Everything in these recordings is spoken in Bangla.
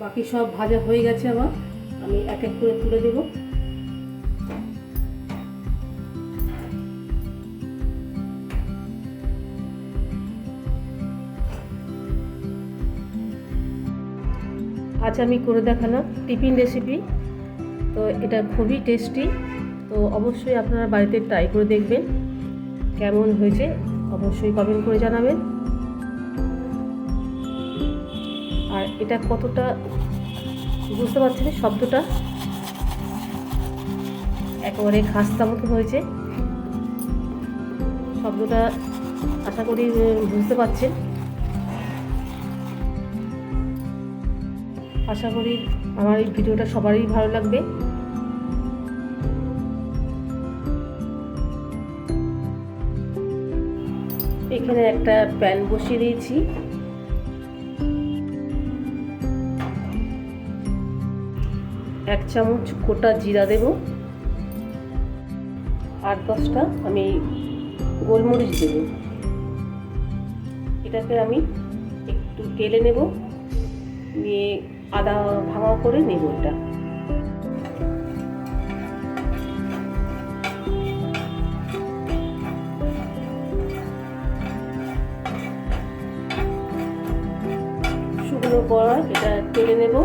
বাকি সব ভাজা হয়ে গেছে আমার। আমি এক এক করে তুলে দেবো। আজ আমি করে দেখালাম টিফিন রেসিপি তো এটা খুবই টেস্টি তো অবশ্যই আপনারা বাড়িতে ট্রাই করে দেখবেন। কেমন হয়েছে অবশ্যই কমেন্ট করে জানাবেন। এটা কতটা, বুঝতে পারছেন শব্দটা। একেবারে খাস্তা মতো হয়েছে। শব্দটা আশা করি বুঝতে পারছেন। আশা করি আমার এই ভিডিওটা সবারই ভালো লাগবে। এখানে একটা প্যান বসিয়ে দিয়েছি। এক চামচ গোটা জিরা দেব। আট দশটা আমি গোলমরিচ দেব। এটাকে আমি একটু তেলে নেব। নিয়ে আদা ভাঙা করে নেব এটা। শুকনো কড়া এটা তেলে নেব।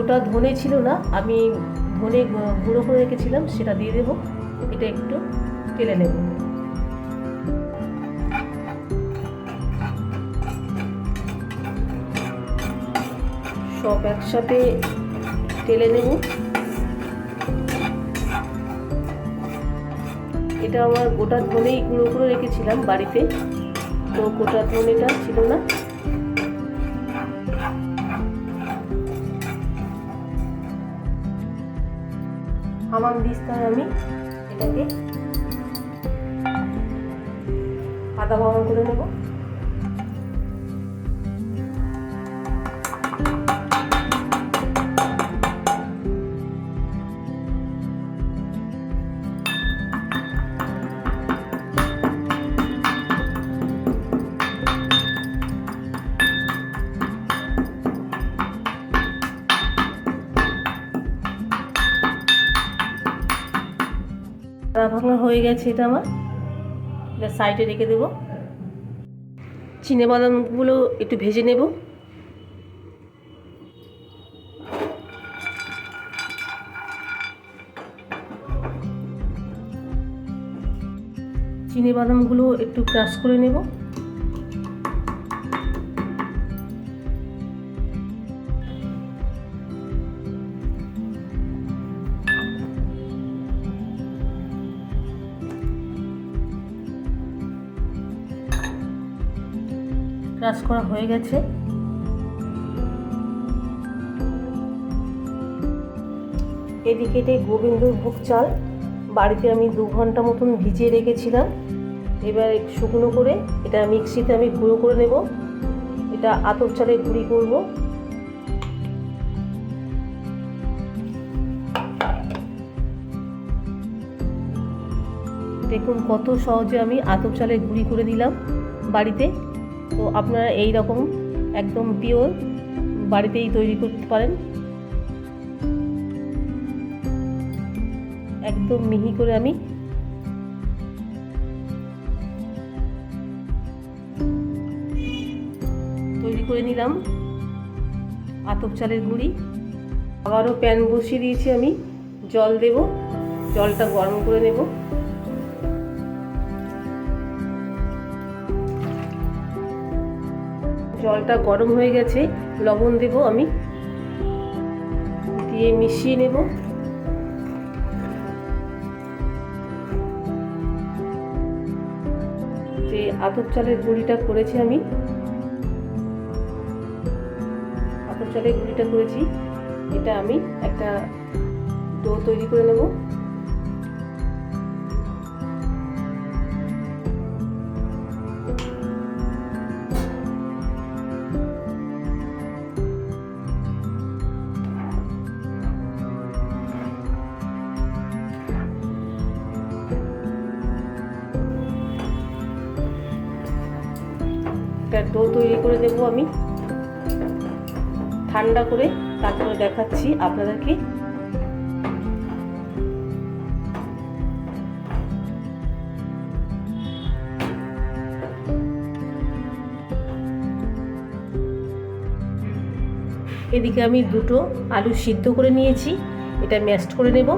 গোটা ধনে ছিল না, আমি ধনে গুঁড়ো করে রেখেছিলাম, সেটা দিয়ে দেবো। এটা একটু তেলে নেব। সব একসাথে তেলে নেব। এটা আমার গোটা ধনেই গুঁড়ো করে রেখেছিলাম বাড়িতে। তো গোটা ধনেটা ছিল না। হামাম বিস্তার আমি এটাকে। আদা ভাঙা করে নেব। ভাঙা হয়ে গেছে এটা আমার। এটা সাইডে রেখে দেবো। বাদামগুলো একটু ভেজে নেব। চিনি বাদামগুলো একটু ক্রাশ করে নেব। ক্রাশ করা হয়ে গেছে। এদিকে এটা গোবিন্দভোগ চাল। বাড়িতে আমি দু ঘণ্টা মতন ভিজিয়ে রেখেছিলাম। এবার শুকনো করে এটা মিক্সিতে আমি গুঁড়ো করে নেব। এটা আতপ চালে গুঁড়ি করব। দেখুন কত সহজে আমি আতপ চালে গুঁড়ি করে দিলাম বাড়িতে। তো আপনারা এই রকম একদম পিওর বাড়িতেই তৈরি করতে পারেন। একদম মিহি করে আমি তৈরি করে নিলাম। আতপ চালের গুঁড়ি। আবারও প্যান বসিয়ে দিয়েছি আমি। জল দেব। জলটা গরম করে নেব। জলটা গরম হয়ে গেছে, লবণ দেব আমি। দিয়ে মিশিয়ে নেব। যে আতপ চালের গুঁড়িটা করেছি আমি। আতপ চালের গুঁড়িটা করেছি। এটা আমি একটা ডো তৈরি করে নেব। করে দেব আমি। ঠান্ডা করে তারপরে দেখাচ্ছি আপনাদেরকে। এদিকে আমি দুটো আলু সিদ্ধ করে নিয়েছি। এটা ম্যাশড করে নেব।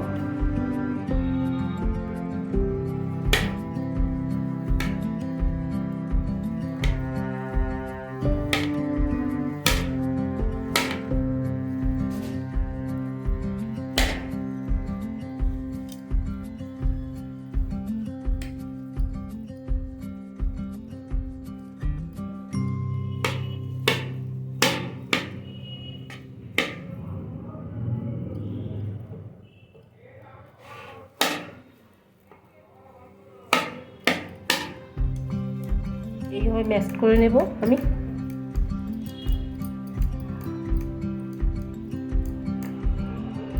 এইভাবে ম্যাশ করে নেব আমি।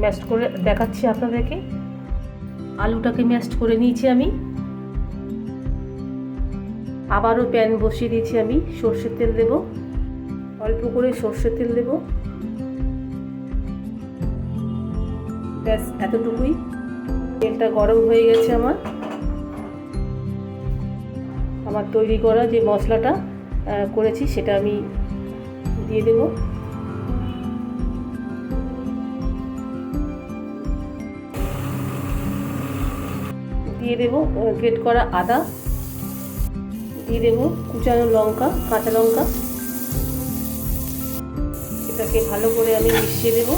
ম্যাশ করে দেখাচ্ছি আপনাদেরকে। আলুটাকে ম্যাশ করে নিয়েছি আমি। আবারও প্যান বসিয়ে দিয়েছি আমি, সর্ষের তেল দেব। অল্প করে সর্ষের তেল দেব। ব্যাস, এতটুকুই। তেলটা গরম হয়ে গেছে আমার। আমার তৈরি করা যে মশলাটা করেছি সেটা আমি দিয়ে দেব। দিয়ে দেব গ্রেট করা আদা। দিয়ে দেব কুচানো লঙ্কা, কাঁচা লঙ্কা। এটাকে ভালো করে আমি মিশিয়ে দেব।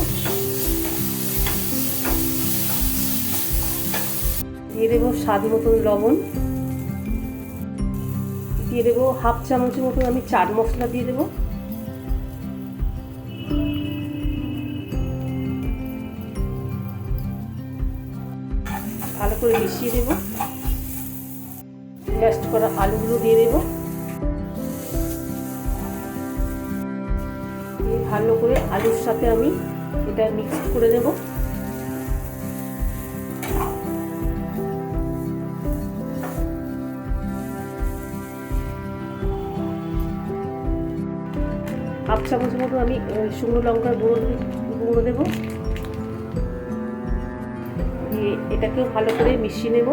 দিয়ে দেবো স্বাদ মতন লবণ। দিয়ে দেবো হাফ চামচের মতন আমি চাট মশলা দিয়ে দেবো। ভালো করে মিশিয়ে দেবো। ম্যাস্ট করা আলুগুলো দিয়ে দেবো। ভালো করে আলুর সাথে আমি এটা মিক্স করে দেবো। হাফ চামচের মতো আমি শুকনো লঙ্কার গুঁড়ো গুঁড়ো দেবো। দিয়ে এটাকেও ভালো করে মিশিয়ে নেব।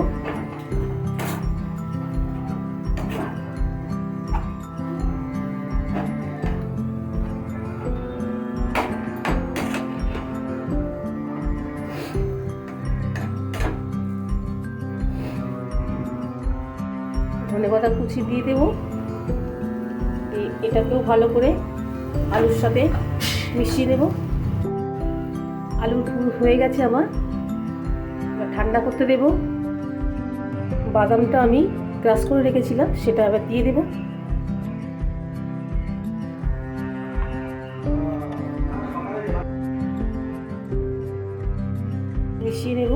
ধনে পাতা কুচি দিয়ে দেবো। এটাকেও ভালো করে আলুর সাথে মিশিয়ে আলুর পুর হয়ে গেছে আমার। ঠান্ডা করতে দেব। বাদামটা আমি ক্রাশ করে রেখেছিলাম, সেটা আবার দিয়ে দেব। মিশিয়ে নেব।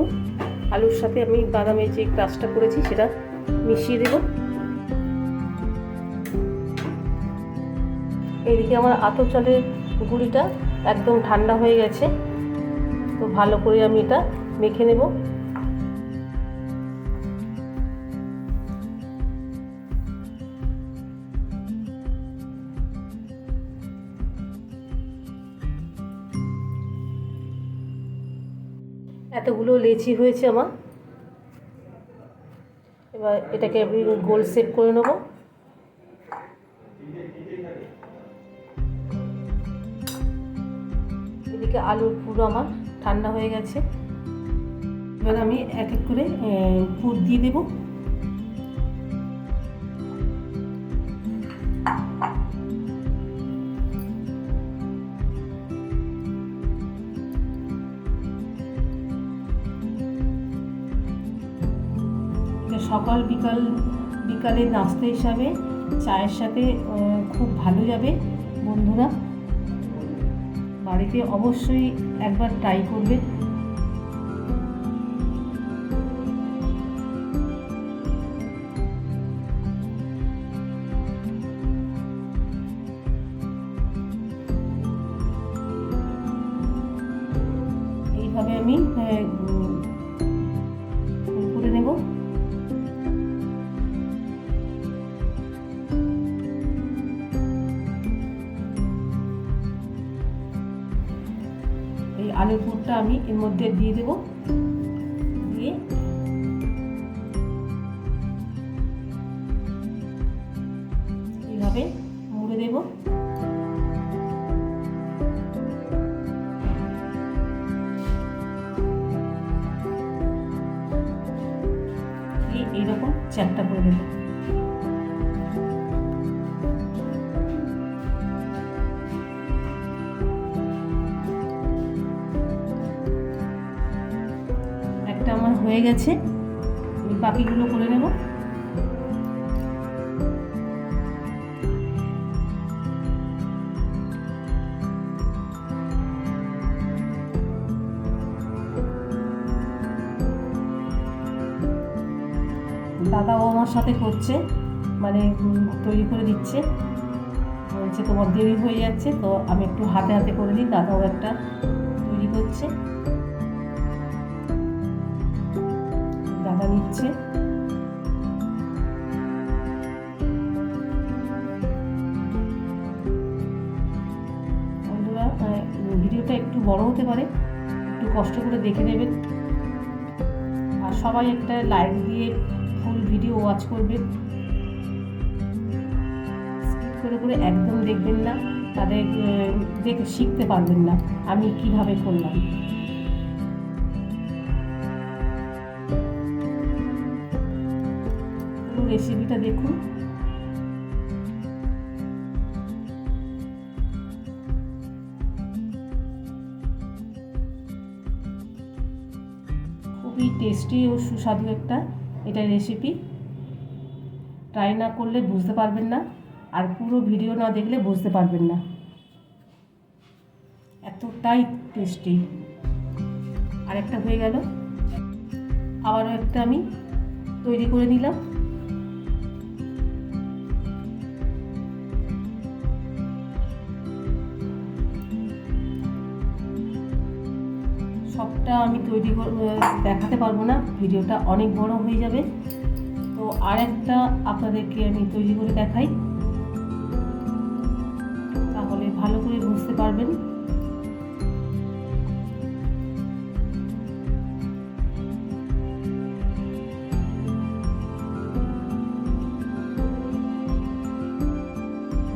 আলুর সাথে আমি বাদামের যে ক্রাশটা করেছি, সেটা মিশিয়ে দেবো। এদিকে আমার আতো চালের গুঁড়িটা একদম ঠান্ডা হয়ে গেছে। তো ভালো করে আমি এটা মেখে নেব। এতগুলো লেচি হয়েছে আমার। এবার এটাকে আমি গোল সেট করে নেব। এদিকে আলুর পুরো আমার ঠান্ডা হয়ে গেছে। এবার আমি এক এক করে পুর দিয়ে দেব। সকাল বিকাল, বিকালে নাস্তা হিসাবে, চায়ের সাথে খুব ভালো যাবে বন্ধুরা। বাড়িতে অবশ্যই একবার ট্রাই করবে। এইভাবে আমি আমি এর মধ্যে দিয়ে দেবো। দিয়ে এইভাবে মুড়ে দেবো। এইরকম চ্যাপটা করে দেবো। গেছে। বাকিগুলো করে নেব। দাদাও আমার সাথে করছে মানে তৈরি করে দিচ্ছে। বলছে তোমার দেরি হয়ে যাচ্ছে, তো আমি একটু হাতে হাতে করে দিই, দাদাও একটা তৈরি করছে। নিচ্ছে বন্ধুরা ভিডিওটা একটু বড় হতে পারে, একটু কষ্ট করে দেখে নেবেন। আর সবাই একটা লাইক দিয়ে ফুল ভিডিও ওয়াচ করবেন। করে করে একদম দেখবেন না, তাদের দেখে শিখতে পারবেন না, আমি কীভাবে করলাম। রেসিপিটা দেখুন। খুবই টেস্টি ও সুস্বাদু একটা এটা রেসিপি ট্রাই না করলে বুঝতে পারবেন না, আর পুরো ভিডিও না দেখলে বুঝতে পারবেন না। এতটাই টেস্টি আর একটা হয়ে গেল। আবারও একটা আমি তৈরি করে নিলাম। সবটা আমি তৈরি দেখাতে পারব না, ভিডিওটা অনেক বড় হয়ে যাবে। তো আর একটা আপনাদেরকে আমি তৈরি করে দেখাই। তাহলে ভালো করে বুঝতে পারবেন।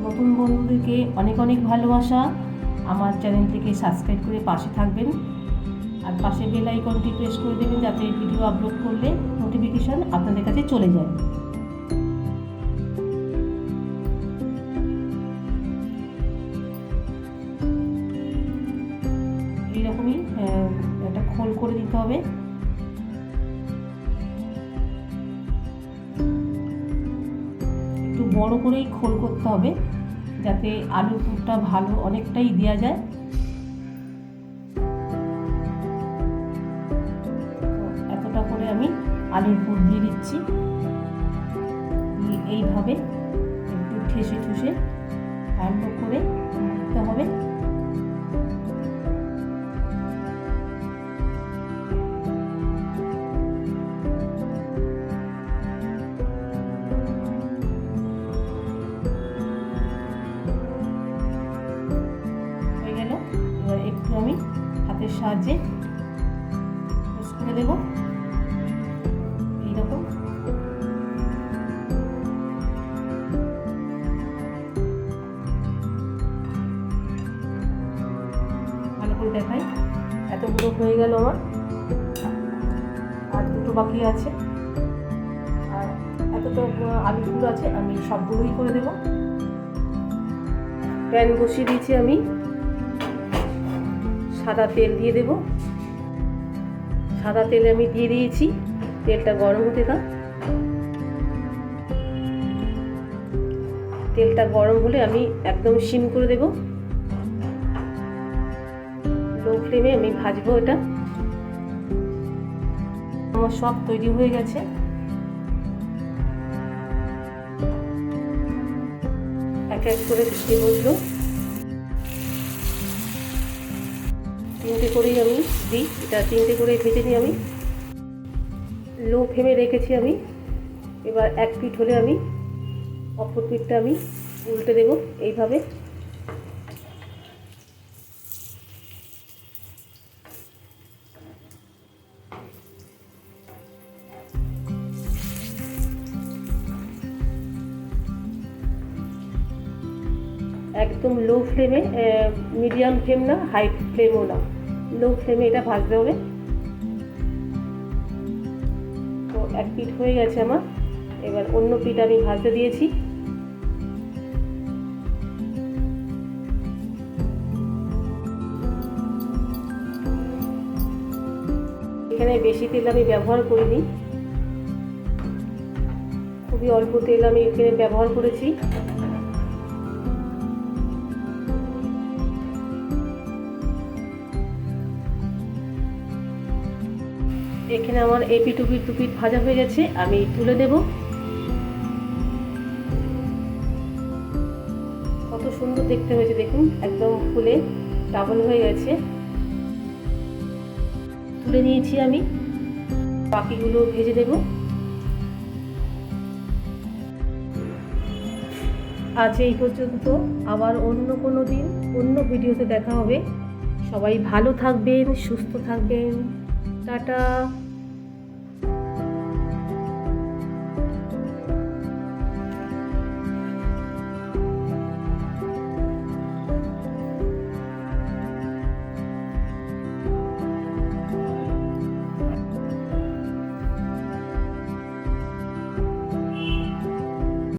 নতুন বন্ধুদেরকে অনেক অনেক ভালোবাসা। আমার চ্যানেলটিকে সাবস্ক্রাইব করে পাশে থাকবেন। আর পাশে বেল আইকনটি প্রেস করে দেবেন যাতে ভিডিও আপলোড করলে নোটিফিকেশন আপনাদের কাছে চলে যায়। এইরকমই একটা খোল করে দিতে হবে। একটু বড় করেই খোল করতে হবে, যাতে আলুর পুরটা ভালো অনেকটাই দেওয়া যায়। পুর ভালো করে দেখাই এতগুলো হয়ে গেল আমার। আর দুটো বাকি আছে। আর এতটা আলু ফুল আছে, আমি সবগুলোই করে দেবো। প্যান বসিয়ে দিয়েছি আমি। সাদা তেল দিয়ে দেব। সাদা তেলে আমি দিয়ে দিয়েছি। তেলটা গরম হতে থাক তেলটা গরম হলে আমি একদম সিম করে দেব। ফ্লেমে আমি ভাজবো এটা। আমার সব তৈরি হয়ে গেছে। এক এক করে বসল তিনটে করেই আমি দিই। এটা তিনটে করে ভেজে নিই আমি। লো ফ্লেমে রেখেছি আমি। এবার এক পিঠ হলে আমি, অপর পিঠটা আমি উল্টে দেব। এইভাবে একদম লো ফ্লেমে মিডিয়াম ফ্লেম না হাই ফ্লেমও না। লো ফ্লেমে এটা ভাজতে হবে। তো এক পিঠ হয়ে গেছে আমার। এবার অন্য পিঠ আমি ভাজতে দিয়েছি। এখানে বেশি তেল আমি ব্যবহার করিনি। খুবই অল্প তেল আমি এখানে ব্যবহার করেছি। এখানে আমার এপি টুপি টুপি ভাজা হয়ে গেছে, আমি তুলে দেব কত সুন্দর দেখতে হয়েছে, দেখুন, একদম ফুলে ডাবল হয়ে গেছে। তুলে নিয়েছি আমি, বাকিগুলো ভেজে দেব আজ এই পর্যন্ত, আবার অন্য কোনো দিন, অন্য ভিডিওতে দেখা হবে। সবাই ভালো থাকবেন, সুস্থ থাকবেন। টাটা।